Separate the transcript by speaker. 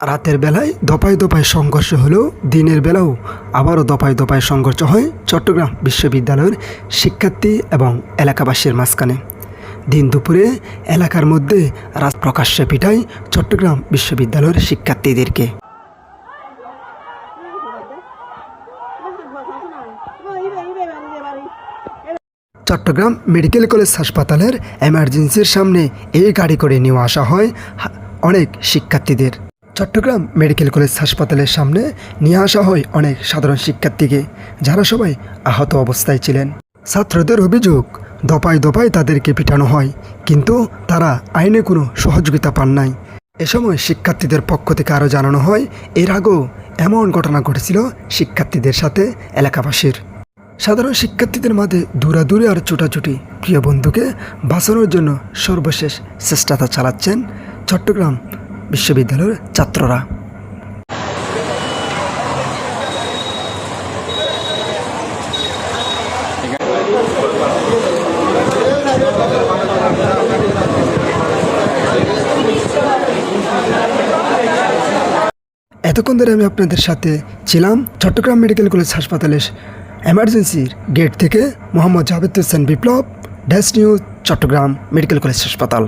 Speaker 1: রাতের বেলায় দপায় দপায় সংঘর্ষ হলেও দিনের বেলাও আবারও দপায় দপায় সংঘর্ষ হয় চট্টগ্রাম বিশ্ববিদ্যালয়ের শিক্ষার্থী এবং এলাকাবাসীর মাঝখানে। দিন দুপুরে এলাকার মধ্যে রাত প্রকাশ্যে পিঠায় চট্টগ্রাম বিশ্ববিদ্যালয়ের শিক্ষার্থীদেরকে। চট্টগ্রাম মেডিকেল কলেজ হাসপাতালের এমার্জেন্সির সামনে এই গাড়ি করে নিয়ে আসা হয় অনেক শিক্ষার্থীদের। চট্টগ্রাম মেডিকেল কলেজ হাসপাতালের সামনে নিয়ে আসা হয় অনেক সাধারণ শিক্ষার্থীকে, যারা সবাই আহত অবস্থায় ছিলেন। ছাত্রদের অভিযোগ দপায় দপায় তাদেরকে পিটানো হয়, কিন্তু তারা আইনে কোনো সহযোগিতা পান নাই। এ সময় শিক্ষার্থীদের পক্ষ থেকে আরও জানানো হয়, এর আগেও এমন ঘটনা ঘটেছিল শিক্ষার্থীদের সাথে এলাকাবাসীর। সাধারণ শিক্ষার্থীদের মাঝে দূরাদূরে আর ছোটাছুটি প্রিয় বন্ধুকে বাঁচানোর জন্য সর্বশেষ চেষ্টাটা চালাচ্ছেন চট্টগ্রাম বিশ্ববিদ্যালয়ের ছাত্ররা। এতক্ষণ ধরে আমি আপনাদের সাথে ছিলাম চট্টগ্রাম মেডিকেল কলেজ হাসপাতালের এমার্জেন্সির গেট থেকে Mohammad Javed Hossain Biplob, dash news, Chattogram medical college হাসপাতাল।